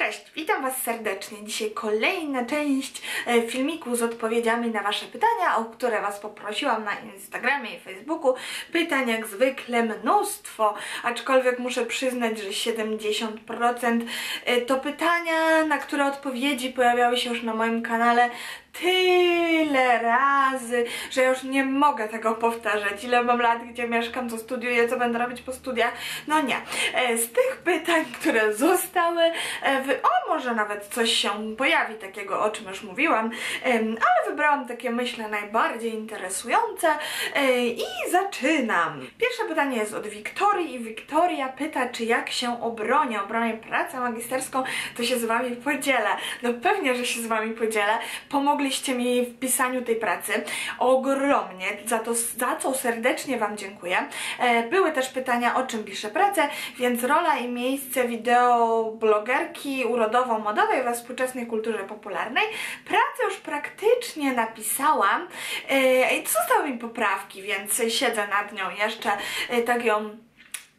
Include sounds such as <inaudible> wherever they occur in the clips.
Cześć, witam Was serdecznie. Dzisiaj kolejna część e, filmiku z odpowiedziami na Wasze pytania, o które Was poprosiłam na Instagramie i Facebooku. Pytań jak zwykle mnóstwo, aczkolwiek muszę przyznać, że 70% e, to pytania, na które odpowiedzi pojawiały się już na moim kanale tyle razy, że już nie mogę tego powtarzać. Ile mam lat, gdzie mieszkam, co studiuję, co będę robić po studiach? No nie. E, z tych pytań, które zostały, e, wy... może nawet coś się pojawi takiego, o czym już mówiłam, ale wybrałam takie, myślę, najbardziej interesujące e, i zaczynam. Pierwsze pytanie jest od Wiktorii i Wiktoria pyta, czy jak się obronię, obronię pracę magisterską, to się z Wami podzielę. No pewnie, że się z Wami podzielę. Pomogliście mi w pisaniu tej pracy ogromnie, za, to, za co serdecznie Wam dziękuję. E, były też pytania, o czym piszę pracę, więc rola i miejsce wideoblogerki urodowo-modowej we współczesnej kulturze popularnej. Pracę już praktycznie napisałam e, i zostały mi poprawki, więc siedzę nad nią jeszcze, e, tak ją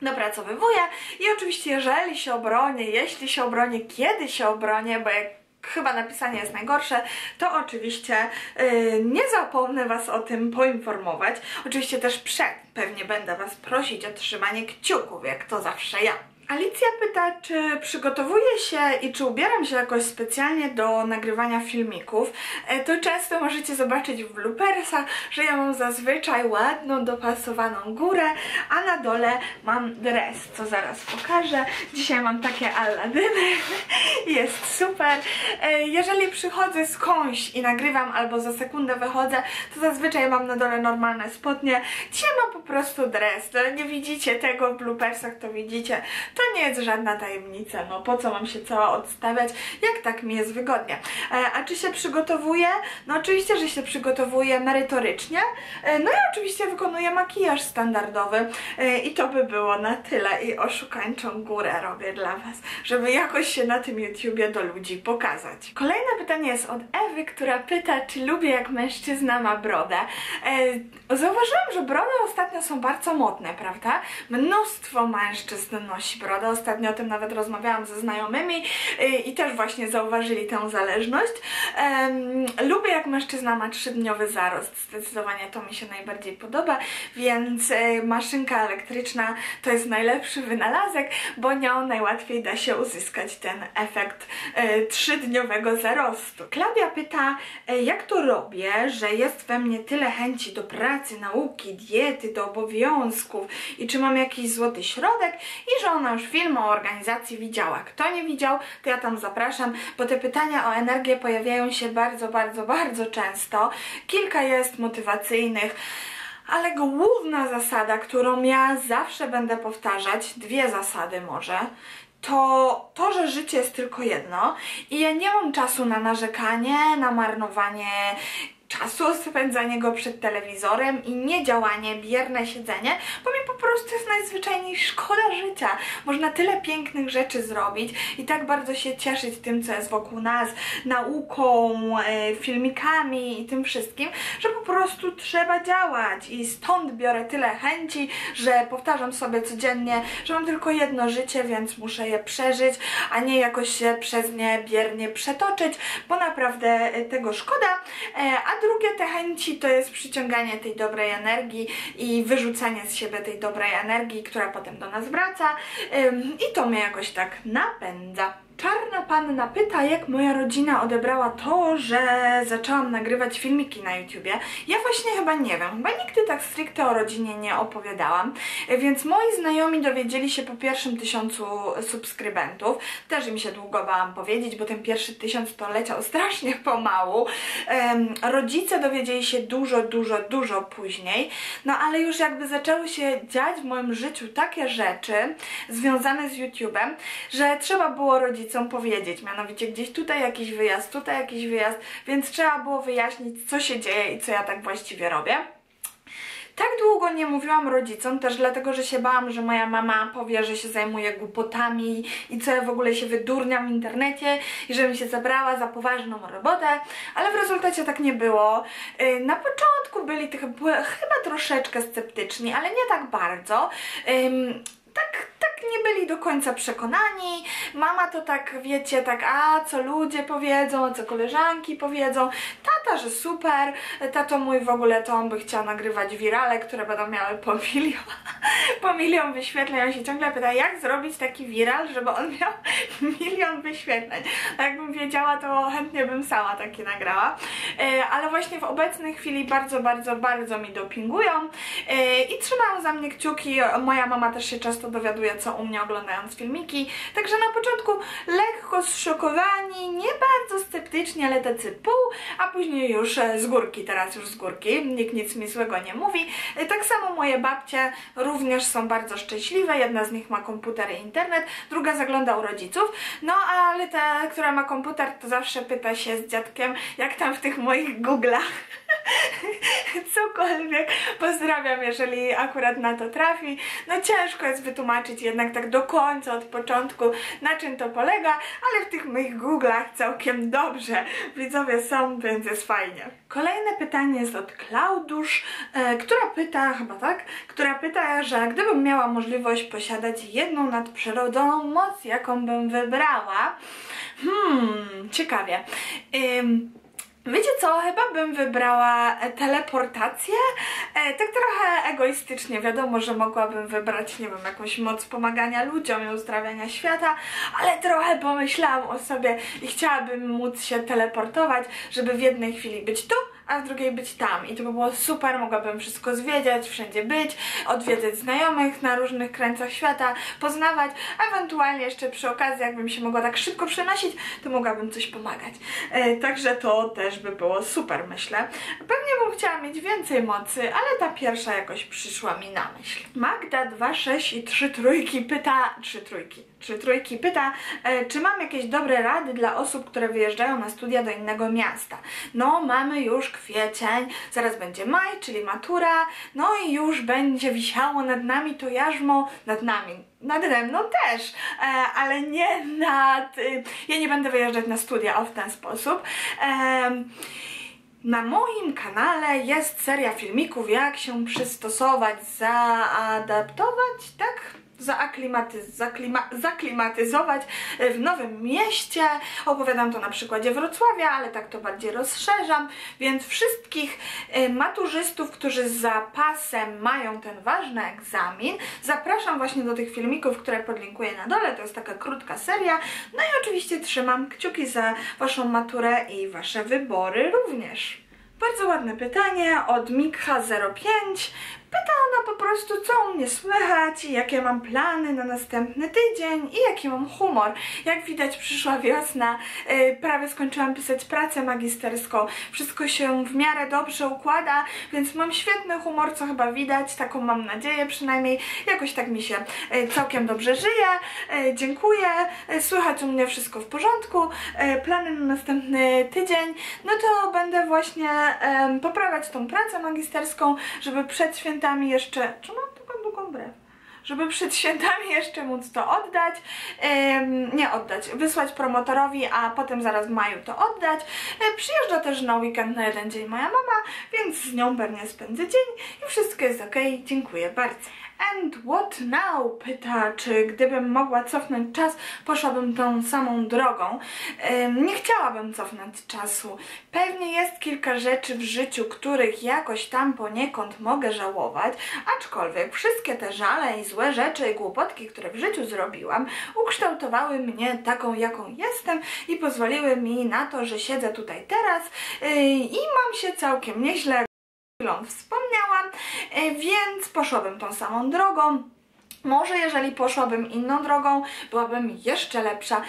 dopracowywuję i oczywiście jeżeli się obronię, jeśli się obronię, kiedy się obronię, bo jak chyba napisanie jest najgorsze, to oczywiście yy, nie zapomnę Was o tym poinformować. Oczywiście też przed pewnie będę Was prosić o trzymanie kciuków, jak to zawsze ja. Alicja pyta, czy przygotowuję się i czy ubieram się jakoś specjalnie do nagrywania filmików. E, to często możecie zobaczyć w bloopersach, że ja mam zazwyczaj ładną, dopasowaną górę, a na dole mam dres, co zaraz pokażę. Dzisiaj mam takie aladyny, <laughs> jest super. E, jeżeli przychodzę skądś i nagrywam albo za sekundę wychodzę, to zazwyczaj mam na dole normalne spodnie. Dzisiaj mam po prostu dres. Nie widzicie tego w bloopersach, to widzicie. To to nie jest żadna tajemnica, no po co mam się cała odstawiać, jak tak mi jest wygodnie. E, a czy się przygotowuję? No oczywiście, że się przygotowuję merytorycznie, e, no i oczywiście wykonuję makijaż standardowy e, i to by było na tyle i oszukańczą górę robię dla Was, żeby jakoś się na tym YouTubie do ludzi pokazać. Kolejne pytanie jest od Ewy, która pyta, czy lubię jak mężczyzna ma brodę. Zauważyłam, że brody ostatnio są bardzo modne, prawda? Mnóstwo mężczyzn nosi brodę brodę. Ostatnio o tym nawet rozmawiałam ze znajomymi y, i też właśnie zauważyli tę zależność. lubię jak mężczyzna ma trzydniowy zarost. Zdecydowanie to mi się najbardziej podoba, więc y, maszynka elektryczna to jest najlepszy wynalazek, bo nią najłatwiej da się uzyskać ten efekt y, trzydniowego zarostu. Klaudia pyta, jak to robię, że jest we mnie tyle chęci do pracy, nauki, diety, do obowiązków i czy mam jakiś złoty środek i że ona już film o organizacji widziała. Kto nie widział, to ja tam zapraszam, bo te pytania o energię pojawiają się bardzo, bardzo, bardzo często. Kilka jest motywacyjnych. Ale główna zasada, którą ja zawsze będę powtarzać, dwie zasady może, to to, że życie jest tylko jedno i ja nie mam czasu na narzekanie, na marnowanie czasu, spędzanie go przed telewizorem i niedziałanie, bierne siedzenie, bo mi po prostu jest najzwyczajniej szkoda życia. Można tyle pięknych rzeczy zrobić i tak bardzo się cieszyć tym, co jest wokół nas, nauką, e, filmikami i tym wszystkim, że po prostu trzeba działać i stąd biorę tyle chęci, że powtarzam sobie codziennie, że mam tylko jedno życie, więc muszę je przeżyć, a nie jakoś się przez nie biernie przetoczyć, bo naprawdę tego szkoda, e, a drugie te chęci to jest przyciąganie tej dobrej energii i wyrzucanie z siebie tej dobrej energii, która potem do nas wraca i to mnie jakoś tak napędza. Czarna Panna pyta, jak moja rodzina odebrała to, że zaczęłam nagrywać filmiki na YouTubie. Ja właśnie chyba nie wiem, chyba nigdy tak stricte o rodzinie nie opowiadałam, więc moi znajomi dowiedzieli się po pierwszym tysiącu subskrybentów. Też im się długo bałam powiedzieć, bo ten pierwszy tysiąc to leciał strasznie pomału. Um, rodzice dowiedzieli się dużo, dużo, dużo później, no ale już jakby zaczęły się dziać w moim życiu takie rzeczy związane z YouTubem, że trzeba było rodzicom rodzicom powiedzieć, mianowicie gdzieś tutaj jakiś wyjazd, tutaj jakiś wyjazd, więc trzeba było wyjaśnić, co się dzieje i co ja tak właściwie robię. Tak długo nie mówiłam rodzicom, też dlatego, że się bałam, że moja mama powie, że się zajmuje głupotami i co ja w ogóle się wydurniam w internecie i żebym się zabrała za poważną robotę, ale w rezultacie tak nie było. Y, na początku byli chyba troszeczkę sceptyczni, ale nie tak bardzo. Nie byli do końca przekonani. Mama to tak, wiecie, tak, a co ludzie powiedzą, co koleżanki powiedzą. Tata, że super. Tato mój w ogóle to on by chciał nagrywać wirale, które będą miały po milion, <laughs> po milion wyświetleń. On się ciągle pyta, jak zrobić taki wiral, żeby on miał <laughs> milion wyświetleń. Jakbym wiedziała, to chętnie bym sama takie nagrała. E, ale właśnie w obecnej chwili bardzo, bardzo, bardzo mi dopingują e, i trzymają za mnie kciuki. Moja mama też się często dowiaduje, co u mnie oglądając filmiki. Także na początku lekko zszokowani, nie bardzo sceptyczni, ale tacy pół, a później już e, z górki, teraz już z górki. Nikt nic mi złego nie mówi. Tak samo moje babcie również są bardzo szczęśliwe. Jedna z nich ma komputer i internet, druga zagląda u rodziców. No ale ta, która ma komputer, to zawsze pyta się z dziadkiem, jak tam w tych moich Google'ach <laughs> cokolwiek. Pozdrawiam, jeżeli akurat na to trafi. No ciężko jest wytłumaczyć jednak tak do końca, od początku, na czym to polega, ale w tych moich Google'ach całkiem dobrze widzowie są, więc jest fajnie. Kolejne pytanie jest od Klaudusz, e, która pyta, chyba tak, która pyta, że gdybym miała możliwość posiadać jedną nadprzyrodzoną moc, jaką bym wybrała, hmm, ciekawie. Ym, Wiecie co, chyba bym wybrała e, teleportację, e, tak trochę egoistycznie, wiadomo, że mogłabym wybrać, nie wiem, jakąś moc pomagania ludziom i uzdrawiania świata, ale trochę pomyślałam o sobie i chciałabym móc się teleportować, żeby w jednej chwili być tu, a w drugiej być tam. I to by było super, mogłabym wszystko zwiedziać, wszędzie być, odwiedzać znajomych na różnych krańcach świata, poznawać, ewentualnie jeszcze przy okazji, jakbym się mogła tak szybko przenosić, to mogłabym coś pomagać. E, także to też by było super, myślę. Pewnie bym chciała mieć więcej mocy, ale ta pierwsza jakoś przyszła mi na myśl. Magda 2, 6 i 3 trójki pyta, 3 trójki, 3 trójki pyta, e, czy mam jakieś dobre rady dla osób, które wyjeżdżają na studia do innego miasta. No, mamy już kwiecień, zaraz będzie maj, czyli matura, no i już będzie wisiało nad nami to jarzmo, nad nami, nade mną też, e, ale nie nad... Y, ja nie będę wyjeżdżać na studia o w ten sposób. E, na moim kanale jest seria filmików, jak się przystosować, zaadaptować, tak? Zaaklimatyz zaklima zaklimatyzować w nowym mieście. Opowiadam to na przykładzie Wrocławia, ale tak to bardziej rozszerzam, więc wszystkich e, maturzystów, którzy z zapasem mają ten ważny egzamin, zapraszam właśnie do tych filmików, które podlinkuję na dole, to jest taka krótka seria. No i oczywiście trzymam kciuki za Waszą maturę i Wasze wybory również. Bardzo ładne pytanie od Mikha05. Pyta prostu, co u mnie słychać, jakie mam plany na następny tydzień i jaki mam humor. Jak widać przyszła wiosna, yy, prawie skończyłam pisać pracę magisterską, wszystko się w miarę dobrze układa, więc mam świetny humor, co chyba widać, taką mam nadzieję przynajmniej. Jakoś tak mi się yy, całkiem dobrze żyje, yy, dziękuję, słychać u mnie wszystko w porządku, plany na następny tydzień, no to będę właśnie poprawiać tą pracę magisterską, żeby przed świętami jeszcze... Czy mam taką długą brew? Żeby przed świętami jeszcze móc to oddać, ym, nie oddać, wysłać promotorowi, a potem zaraz w maju to oddać. Yy, przyjeżdża też na weekend na jeden dzień moja mama, więc z nią pewnie spędzę dzień i wszystko jest ok. Dziękuję bardzo. And what now? Pyta, czy gdybym mogła cofnąć czas, poszłabym tą samą drogą. nie chciałabym cofnąć czasu. Pewnie jest kilka rzeczy w życiu, których jakoś tam poniekąd mogę żałować, aczkolwiek wszystkie te żale i złe rzeczy i głupotki, które w życiu zrobiłam, ukształtowały mnie taką, jaką jestem i pozwoliły mi na to, że siedzę tutaj teraz yy, i mam się całkiem nieźle wspomniałam, e, więc poszłabym tą samą drogą. Może jeżeli poszłabym inną drogą, byłabym jeszcze lepsza,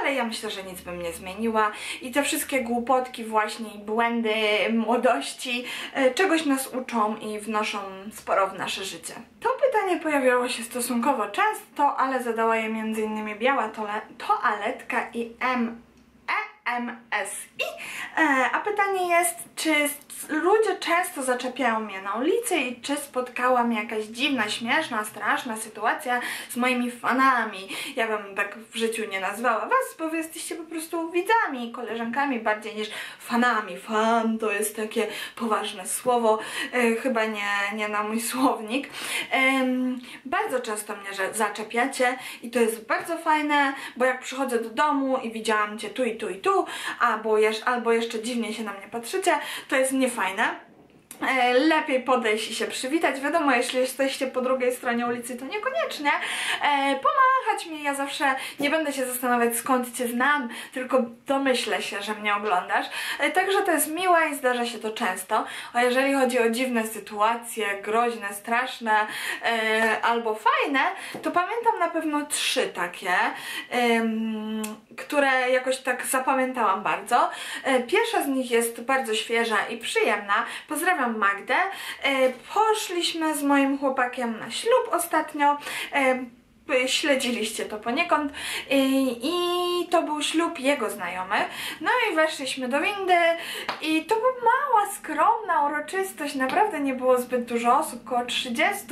ale ja myślę, że nic bym nie zmieniła i te wszystkie głupotki właśnie i błędy młodości e, czegoś nas uczą i wnoszą sporo w nasze życie. To pytanie pojawiało się stosunkowo często, ale zadała je m.in. Biała Toaletka i M. MSI. E, a pytanie jest, czy ludzie często zaczepiają mnie na ulicy i czy spotkała mnie jakaś dziwna, śmieszna, straszna sytuacja z moimi fanami. Ja bym tak w życiu nie nazwała was, bo wy jesteście po prostu widzami, koleżankami bardziej niż fanami. Fan to jest takie poważne słowo, e, chyba nie, nie na mój słownik. Bardzo często mnie zaczepiacie i to jest bardzo fajne, bo jak przychodzę do domu i widziałam cię tu i tu i tu, albo, albo jeszcze dziwnie się na mnie patrzycie, to jest niefajne. E, lepiej podejść i się przywitać. Wiadomo, jeśli jesteście po drugiej stronie ulicy, to niekoniecznie. E, pomachać mi, ja zawsze nie będę się zastanawiać skąd Cię znam, tylko domyślę się, że mnie oglądasz. E, także to jest miłe i zdarza się to często. A jeżeli chodzi o dziwne sytuacje, groźne, straszne albo fajne, to pamiętam na pewno trzy takie, które jakoś tak zapamiętałam bardzo. Pierwsza z nich jest bardzo świeża i przyjemna. Pozdrawiam Magdę. E, poszliśmy z moim chłopakiem na ślub ostatnio. Śledziliście to poniekąd I, to był ślub jego znajomych. No i weszliśmy do windy i to była mała, skromna uroczystość, naprawdę nie było zbyt dużo osób, około 30.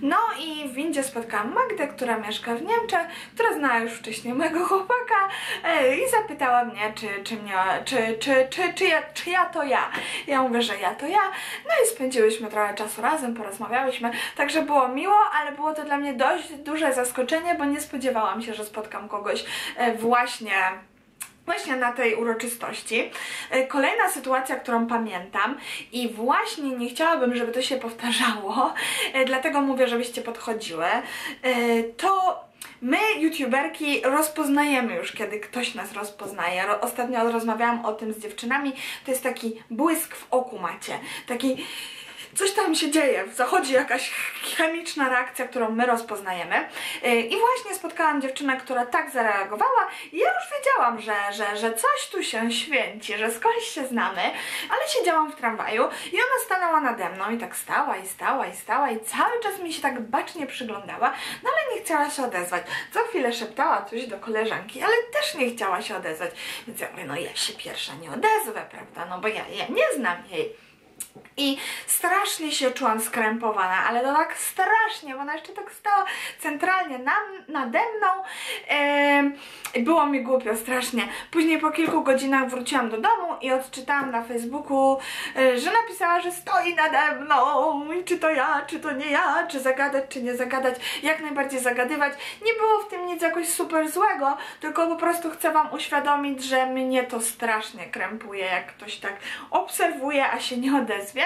No i w windzie spotkałam Magdę, która mieszka w Niemczech, która znała już wcześniej mojego chłopaka e, i zapytała mnie, czy, czy, mnie, czy, czy, czy, czy, ja, czy ja to ja. Ja mówię, że ja to ja. No i spędziłyśmy trochę czasu razem, porozmawiałyśmy, także było miło, ale było to dla mnie dość duże zaskoczenie zaskoczenie, bo nie spodziewałam się, że spotkam kogoś e, właśnie właśnie na tej uroczystości. E, kolejna sytuacja, którą pamiętam i właśnie nie chciałabym, żeby to się powtarzało, e, dlatego mówię, żebyście podchodziły, to My, youtuberki, rozpoznajemy już, kiedy ktoś nas rozpoznaje. Ostatnio rozmawiałam o tym z dziewczynami. To jest taki błysk w oku macie. Taki coś tam się dzieje, zachodzi jakaś chemiczna reakcja, którą my rozpoznajemy. Y, I właśnie spotkałam dziewczynę, która tak zareagowała i ja już wiedziałam, że, że, że coś tu się święci, że skądś się znamy, ale siedziałam w tramwaju i ona stanęła nade mną i tak stała i stała i stała i cały czas mi się tak bacznie przyglądała, no ale nie chciała się odezwać. Co chwilę szeptała coś do koleżanki, ale też nie chciała się odezwać. Więc ja mówię, no ja się pierwsza nie odezwę, prawda, no bo ja, ja nie znam jej. I strasznie się czułam skrępowana, ale to tak strasznie, bo ona jeszcze tak stała centralnie na, nade mną. Yy, było mi głupio strasznie. Później po kilku godzinach wróciłam do domu i odczytałam na Facebooku, yy, że napisała, że stoi nade mną i czy to ja, czy to nie ja, czy zagadać, czy nie zagadać. Jak najbardziej zagadywać. Nie było w tym nic jakoś super złego, tylko po prostu chcę Wam uświadomić, że mnie to strasznie krępuje, jak ktoś tak obserwuje, a się nie odezwie.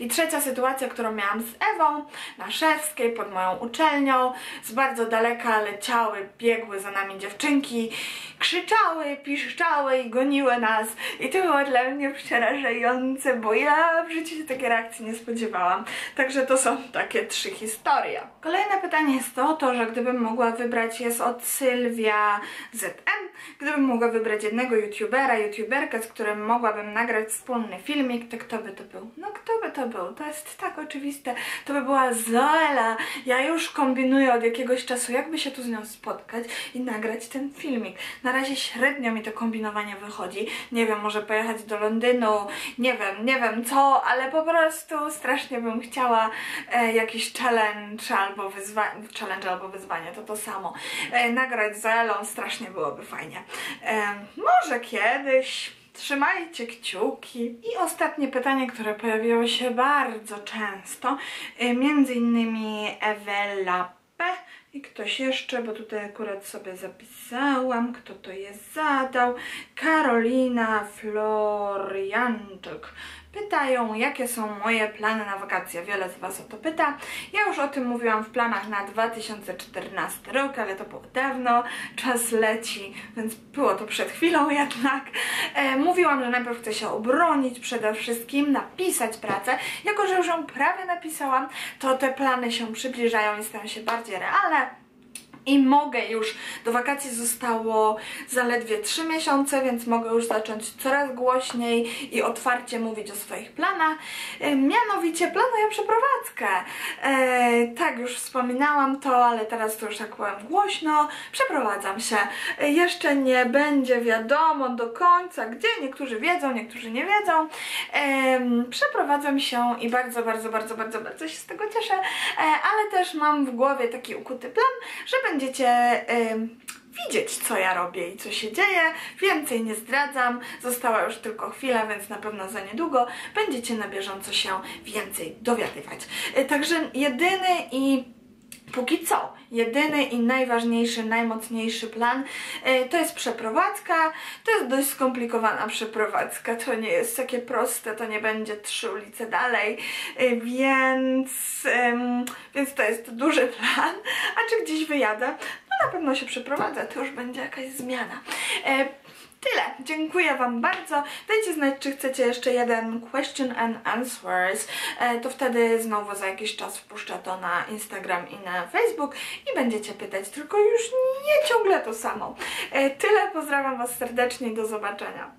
I trzecia sytuacja, którą miałam z Ewą na Szewskiej pod moją uczelnią. Z bardzo daleka leciały, biegły za nami dziewczynki, krzyczały, piszczały i goniły nas. I to było dla mnie przerażające, bo ja w życiu się takiej reakcji nie spodziewałam. Także to są takie trzy historie. Kolejne pytanie jest to, to że gdybym mogła wybrać, jest od Sylwia ZM, gdybym mogła wybrać jednego youtubera, youtuberkę, z którym mogłabym nagrać wspólny filmik, to kto by to był? No kto by to był? To jest tak oczywiste. To by była Zoela. Ja już kombinuję od jakiegoś czasu, jakby się tu z nią spotkać i nagrać ten filmik. Na razie średnio mi to kombinowanie wychodzi. Nie wiem, może pojechać do Londynu, nie wiem, nie wiem co, ale po prostu strasznie bym chciała e, jakiś challenge albo wyzwanie, challenge albo wyzwanie, to to samo. E, nagrać z Zoelą strasznie byłoby fajnie. E, może kiedyś Trzymajcie kciuki. I ostatnie pytanie, które pojawiło się bardzo często, y, między innymi Ewela P. I ktoś jeszcze, bo tutaj akurat sobie zapisałam, kto to jest zadał. Karolina Florianczyk. Pytają, jakie są moje plany na wakacje. Wiele z Was o to pyta. Ja już o tym mówiłam w planach na 2014 rok, ale to było dawno. Czas leci, więc było to przed chwilą <laughs> jednak. E, mówiłam, że najpierw chcę się obronić przede wszystkim, napisać pracę. Jako, że już ją prawie napisałam, to te plany się przybliżają i stają się bardziej realne i mogę już, do wakacji zostało zaledwie 3 miesiące, więc mogę już zacząć coraz głośniej i otwarcie mówić o swoich planach. E, mianowicie planuję przeprowadzkę. E, tak, już wspominałam to, ale teraz to już tak powiem głośno. Przeprowadzam się. E, jeszcze nie będzie wiadomo do końca, gdzie. Niektórzy wiedzą, niektórzy nie wiedzą. E, przeprowadzam się i bardzo, bardzo, bardzo, bardzo, bardzo się z tego cieszę, e, ale też mam w głowie taki ukuty plan, że będziecie widzieć, co ja robię i co się dzieje. Więcej nie zdradzam, została już tylko chwila, więc na pewno za niedługo będziecie na bieżąco się więcej dowiadywać. E, także jedyny i Póki co, jedyny i najważniejszy, najmocniejszy plan yy, to jest przeprowadzka. To jest dość skomplikowana przeprowadzka, to nie jest takie proste, to nie będzie trzy ulice dalej, yy, więc, więc to jest duży plan. A czy gdzieś wyjadę? No na pewno się przeprowadzę, to już będzie jakaś zmiana. Tyle. Dziękuję Wam bardzo. Dajcie znać, czy chcecie jeszcze jeden question and answers. E, to wtedy znowu za jakiś czas wpuszczę to na Instagram i na Facebook i będziecie pytać, tylko już nie ciągle to samo. E, tyle. Pozdrawiam Was serdecznie do zobaczenia.